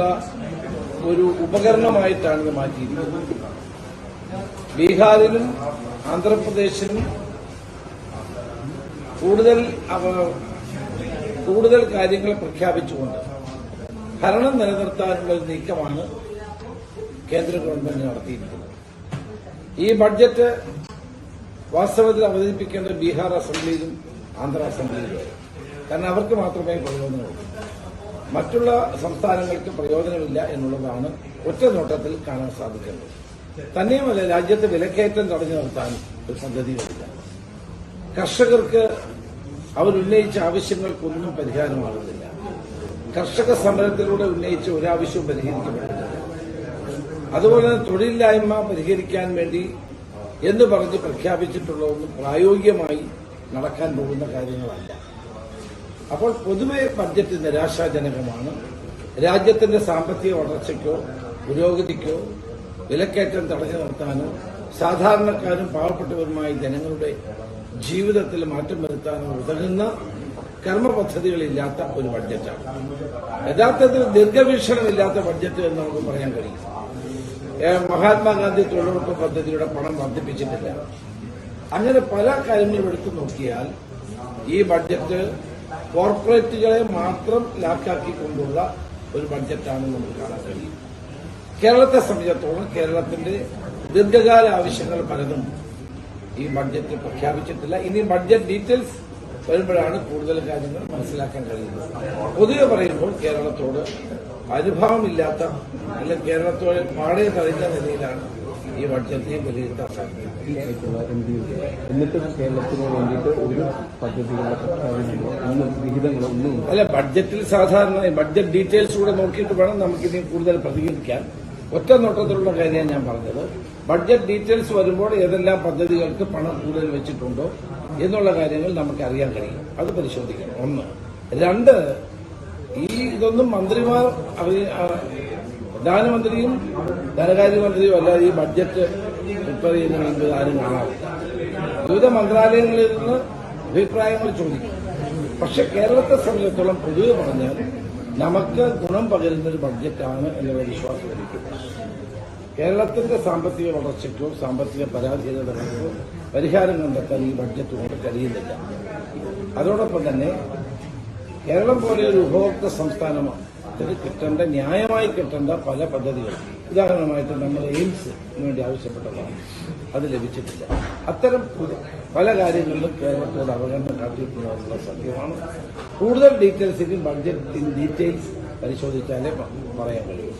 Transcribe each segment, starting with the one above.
ഉള്ള ഒരു ഉപകരണമായിട്ടാണ് ഇത് മാറ്റിയിരിക്കുന്നത്. ബീഹാറിലും ആന്ധ്രാപ്രദേശിലും കൂടുതൽ കൂടുതൽ കാര്യങ്ങൾ പ്രഖ്യാപിച്ചുകൊണ്ട് ഭരണം നിലനിർത്താനുള്ള ഒരു നീക്കമാണ് കേന്ദ്ര ഗവൺമെന്റ് നടത്തിയിരിക്കുന്നത്. ഈ ബഡ്ജറ്റ് വാസ്തവത്തിൽ അവതരിപ്പിക്കേണ്ട ബീഹാർ അസംബ്ലിയിലും ആന്ധ്ര അസംബ്ലിയിലും കാരണം അവർക്ക് മാത്രമേ പ്രയോജനമുള്ളൂ മറ്റുള്ള സംസ്ഥാനങ്ങൾക്ക് പ്രയോജനമില്ല എന്നുള്ളതാണ് ഒറ്റ നോട്ടത്തിൽ കാണാൻ സാധിക്കുന്നത്. തന്നെയുമല്ല രാജ്യത്ത് വിലക്കയറ്റം തടഞ്ഞു നിർത്താൻ ഒരു പദ്ധതികളില്ല കർഷകർക്ക് അവരുന്നയിച്ച ആവശ്യങ്ങൾക്കൊന്നും പരിഹാരമാകുന്നില്ല. കർഷക സമരത്തിലൂടെ ഉന്നയിച്ച ഒരാവശ്യവും പരിഹരിക്കപ്പെടുന്നില്ല. അതുപോലെ തന്നെ തൊഴിലില്ലായ്മ പരിഹരിക്കാൻ വേണ്ടി എന്ന് പറഞ്ഞ് പ്രഖ്യാപിച്ചിട്ടുള്ളതൊന്നും പ്രായോഗികമായി നടക്കാൻ പോകുന്ന കാര്യങ്ങളല്ല. അപ്പോൾ പൊതുവെ ബഡ്ജറ്റ് നിരാശാജനകമാണ്. രാജ്യത്തിന്റെ സാമ്പത്തിക വളർച്ചയ്ക്കോ പുരോഗതിക്കോ വിലക്കയറ്റം തടഞ്ഞു നിർത്താനോ സാധാരണക്കാരും പാവപ്പെട്ടവരുമായ ജനങ്ങളുടെ ജീവിതത്തിൽ മാറ്റം വരുത്താനോ ഉതകുന്ന കർമ്മപദ്ധതികളില്ലാത്ത ഒരു ബഡ്ജറ്റാണ്. യഥാർത്ഥത്തിൽ ദീർഘവീക്ഷണമില്ലാത്ത ബഡ്ജറ്റ് എന്ന് നമുക്ക് പറയാൻ കഴിയും. മഹാത്മാഗാന്ധി തൊഴിലുറപ്പ് പദ്ധതിയുടെ പണം വർദ്ധിപ്പിച്ചിട്ടില്ല. അങ്ങനെ പല കാര്യങ്ങളും എടുത്തു നോക്കിയാൽ ഈ ബഡ്ജറ്റ് കോർപ്പറേറ്റുകളെ മാത്രം ലാക്കാക്കിക്കൊണ്ടുള്ള ഒരു ബഡ്ജറ്റാണ് നമുക്ക് കാണാൻ കഴിയും കേരളത്തെ സംബന്ധിച്ചിടത്തോളം കേരളത്തിന്റെ ദീർഘകാല ആവശ്യങ്ങൾ പലതും ഈ ബഡ്ജറ്റ് പ്രഖ്യാപിച്ചിട്ടില്ല. ഇനി ബഡ്ജറ്റ് ഡീറ്റെയിൽസ് വരുമ്പോഴാണ് കൂടുതൽ കാര്യങ്ങൾ മനസ്സിലാക്കാൻ കഴിയുന്നത്. പൊതുവെ പറയുമ്പോൾ കേരളത്തോട് അനുഭവമില്ലാത്ത അല്ലെങ്കിൽ കേരളത്തോട് പാടേ തഴിഞ്ഞ നിലയിലാണ് ഈ ബഡ്ജറ്റിനെ എന്നിട്ടും കേരളത്തിന് വേണ്ടിയിട്ട് ഒരു പദ്ധതികളുടെ പ്രഖ്യാപനങ്ങളോ ഒന്നും വിഹിതങ്ങളോ ഒന്നും അല്ല ബഡ്ജറ്റിൽ സാധാരണ ബഡ്ജറ്റ് ഡീറ്റെയിൽസ് കൂടെ നോക്കിയിട്ട് വേണം നമുക്കിനി കൂടുതൽ പ്രതികരിക്കാൻ. ഒറ്റ നോട്ടത്തിലുള്ള കാര്യമാണ് ഞാൻ പറഞ്ഞത്. ബഡ്ജറ്റ് ഡീറ്റെയിൽസ് വരുമ്പോൾ ഏതെല്ലാം പദ്ധതികൾക്ക് പണം കൂടുതൽ വെച്ചിട്ടുണ്ടോ എന്നുള്ള കാര്യങ്ങൾ നമുക്ക് അറിയാൻ കഴിയും. അത് പരിശോധിക്കണം. ഒന്ന്. രണ്ട് ഈ ഇതൊന്നും മന്ത്രിമാർ പ്രധാനമന്ത്രിയും ധനകാര്യമന്ത്രിയും അല്ലാതെ ഈ ബഡ്ജറ്റ് പ്രിപ്പയർ ചെയ്യുന്ന ആരും കാണാറില്ല വിവിധ മന്ത്രാലയങ്ങളിൽ നിന്ന് അഭിപ്രായങ്ങൾ ചോദിക്കും. പക്ഷെ കേരളത്തെ സംബന്ധിച്ചിടത്തോളം പൊതുവെ പറഞ്ഞാൽ നമുക്ക് ഗുണം പകരുന്ന ഒരു ബഡ്ജറ്റാണ് എന്നുള്ള വിശ്വാസം എനിക്കുണ്ട് കേരളത്തിന്റെ സാമ്പത്തിക വളർച്ചയ്ക്കോ സാമ്പത്തിക പരാധീനതകൾക്കോ പരിഹാരം കണ്ടെത്താൻ ഈ ബഡ്ജറ്റ് കൊണ്ട് കഴിയുന്നില്ല. അതോടൊപ്പം തന്നെ കേരളം പോലെ ഒരു ഉപഭോക്തൃ സംസ്ഥാനമാണ്. ഇതിന് കിട്ടേണ്ട ന്യായമായി കിട്ടേണ്ട പല പദ്ധതികൾ. ഉദാഹരണമായിട്ട് നമ്മൾ എയിംസ് വേണ്ടി ആവശ്യപ്പെട്ടതാണ്. അത് ലഭിച്ചിട്ടില്ല. അത്തരം പല കാര്യങ്ങളിലും കേരളത്തോട് അവഗണന കാട്ടിയിട്ടുള്ള സത്യമാണ്. കൂടുതൽ ഡീറ്റെയിൽസിൽ ബഡ്ജറ്റ് ഡീറ്റെയിൽസ് പരിശോധിച്ചാലേ പറയാൻ കഴിയൂ.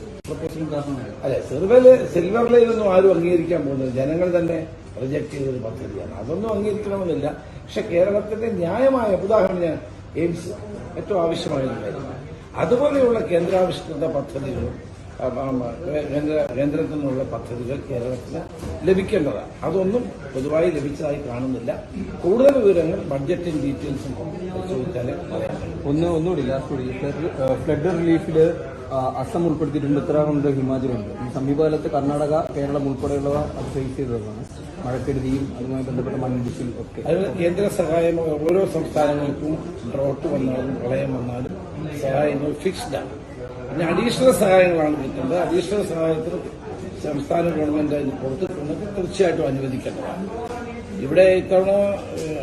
അല്ലെ സിൽവറിൽ സിൽവർ ഒന്നും ആരും അംഗീകരിക്കാൻ പോകുന്നില്ല. ജനങ്ങൾ തന്നെ റിജക്ട് ചെയ്തൊരു പദ്ധതിയാണ്. അതൊന്നും അംഗീകരിക്കണമെന്നില്ല. പക്ഷെ കേരളത്തിന്റെ ന്യായമായ ഉദാഹരണം ഞാൻ എയിംസ് ഏറ്റവും ആവശ്യമായ അതുപോലെയുള്ള കേന്ദ്രാവിഷ്കൃത പദ്ധതികളും കേന്ദ്ര കേന്ദ്രത്തിൽ നിന്നുള്ള പദ്ധതികൾ കേരളത്തിന് ലഭിക്കേണ്ടതാണ്. അതൊന്നും പൊതുവായി ലഭിച്ചതായി കാണുന്നില്ല. കൂടുതൽ വിവരങ്ങൾ ബഡ്ജറ്റും ഡീറ്റെയിൽസും ചോദിച്ചാൽ ഒന്ന് ഒന്നുകൂടി ലാസ്റ്റ് ഫ്ലഡ് റിലീഫിൽ അസം ഉൾപ്പെടുത്തിയിട്ടുണ്ട്. ഉത്തരാഖണ്ഡ് ഹിമാചലുണ്ട്. ഈ സമീപകാലത്ത് കർണാടക കേരളം ഉൾപ്പെടെയുള്ളവ അത് ഫേസ് ചെയ്തതാണ്. മഴക്കെടുതിയും അതുമായി ബന്ധപ്പെട്ട മണ്ണിടിച്ചിലും ഒക്കെ. അതിന് കേന്ദ്ര സഹായം ഓരോ സംസ്ഥാനങ്ങൾക്കും ഡ്രോട്ട് വന്നാലും പ്രളയം വന്നാലും സഹായങ്ങൾ ഫിക്സ്ഡ് ആണ്. പിന്നെ അഡീഷണൽ സഹായങ്ങളാണ് കിട്ടുന്നത്. അഡീഷണൽ സഹായത്തിന് സംസ്ഥാന ഗവൺമെന്റ് അതിന് പുറത്തിട്ടുണ്ടെങ്കിൽ തീർച്ചയായിട്ടും അനുവദിക്കേണ്ടതാണ്. ഇവിടെ ഇത്തവണ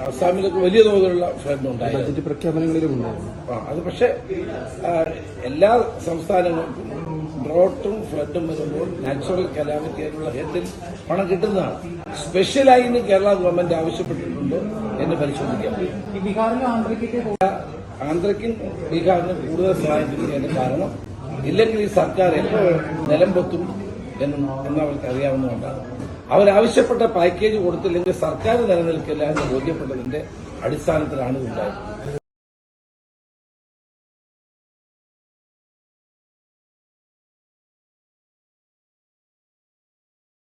അസാമിലൊക്കെ വലിയ തോതിലുള്ള ഫ്ലഡ് ഉണ്ടായിരുന്നു ബജറ്റ് പ്രഖ്യാപനങ്ങളിലും ഉണ്ടായിരുന്നു. ആ, അത് പക്ഷേ എല്ലാ സംസ്ഥാനങ്ങൾക്കും ഡ്രോട്ടും ഫ്ലഡും വരുമ്പോൾ നാച്ചുറൽ കലാമിറ്റി ആയിട്ടുള്ള ഹെഡിൽ പണം കിട്ടുന്നതാണ്. സ്പെഷ്യലായി ഇനി കേരള ഗവൺമെന്റ് ആവശ്യപ്പെട്ടിട്ടുണ്ടോ എന്ന് പരിശോധിക്കാം. ആന്ധ്രയ്ക്കും ബീഹാറിനും കൂടുതൽ സഹായം ചെയ്യുന്നതിന്റെ കാരണം ഇല്ലെങ്കിൽ ഈ സർക്കാർ എപ്പോൾ നിലം പൊത്തും എന്ന് അവർക്ക് അറിയാവുന്നതുകൊണ്ടാണ് അവരാവശ്യപ്പെട്ട പാക്കേജ് കൊടുത്തില്ലെങ്കിൽ സർക്കാർ നിലനിൽക്കില്ല എന്ന് ബോധ്യപ്പെട്ടതിന്റെ അടിസ്ഥാനത്തിലാണ് ഉണ്ടായത്